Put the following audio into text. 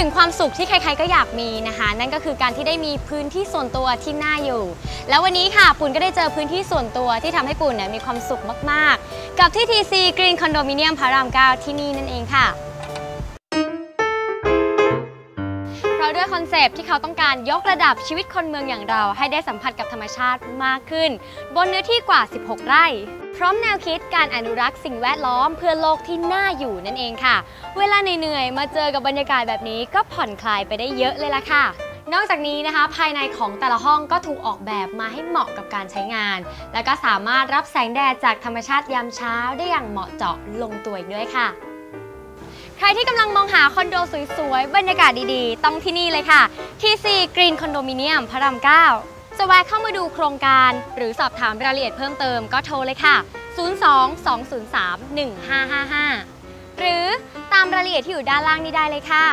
ึงความสุขที่ใครๆก็อยากมีนะคะ นั่นก็คือการที่ได้มีพื้นที่ส่วนตัวที่น่าอยู่ แล้ววันนี้ค่ะปุ่นก็ได้เจอพื้นที่ส่วนตัวที่ทำให้ปุ่นเนี่ยมีความสุขมากๆ กับที่ TC Green Condominium พระราม 9 ที่นี่นั่นเองค่ะ ด้วยคอนเซปที่เขาต้องการยกระดับชีวิตคนเมืองอย่างเรา ให้ได้สัมผัสกับธรรมชาติมากขึ้น บนเนื้อที่กว่า 16 ไร่ พร้อมแนวคิดการอนุรักษ์สิ่งแวดล้อมเพื่อโลกที่น่าอยู่นั่นเองค่ะ เวลาเหนื่อยๆมาเจอกับบรรยากาศแบบนี้ก็ผ่อนคลายไปได้เยอะเลยล่ะค่ะนอกจากนี้นะคะภายในของแต่ละห้องก็ถูกออกแบบมาให้เหมาะกับการใช้งาน และก็สามารถรับแสงแดดจากธรรมชาติยามเช้าได้อย่างเหมาะเจาะลงตัวอีกด้วยค่ะ ใครที่กำลังมองหาคอนโดสวยๆ บรรยากาศดีๆ ต้องที่นี่เลยค่ะ TC Green Condominium พระราม 9 จะแวะเข้ามาดูโครงการ หรือสอบถามรายละเอียดเพิ่มเติมก็โทรเลยค่ะ 02 203 1555 หรือตามรายละเอียดที่อยู่ด้านล่างนี้ได้เลยค่ะ